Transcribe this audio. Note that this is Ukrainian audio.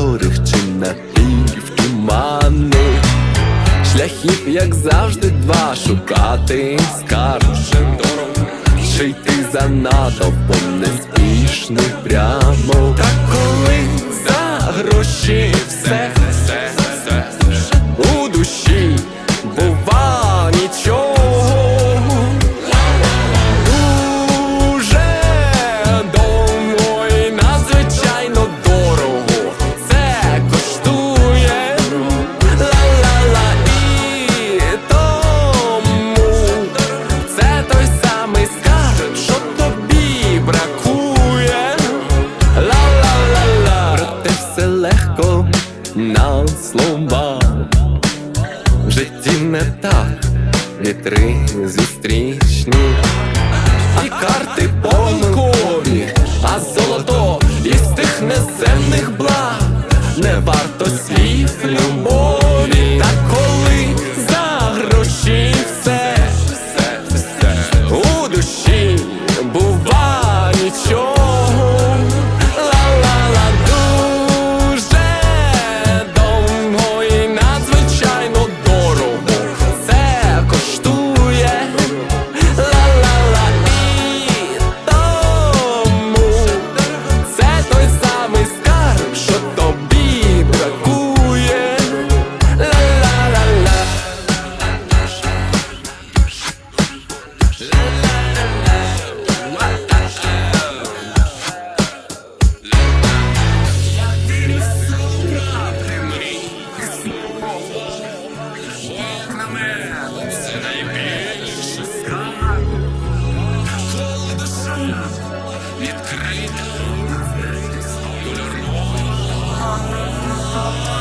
прозорих чи напівтуманних Шляхів, як завжди, два. Шукати скарб Чи йти за натовпом неспішно прямо. Та коли за гроші все слова в житті не так, вітри зустрічні, і карти помилкові, а золото із тих неземних благ. Не варто слів любов. Oh,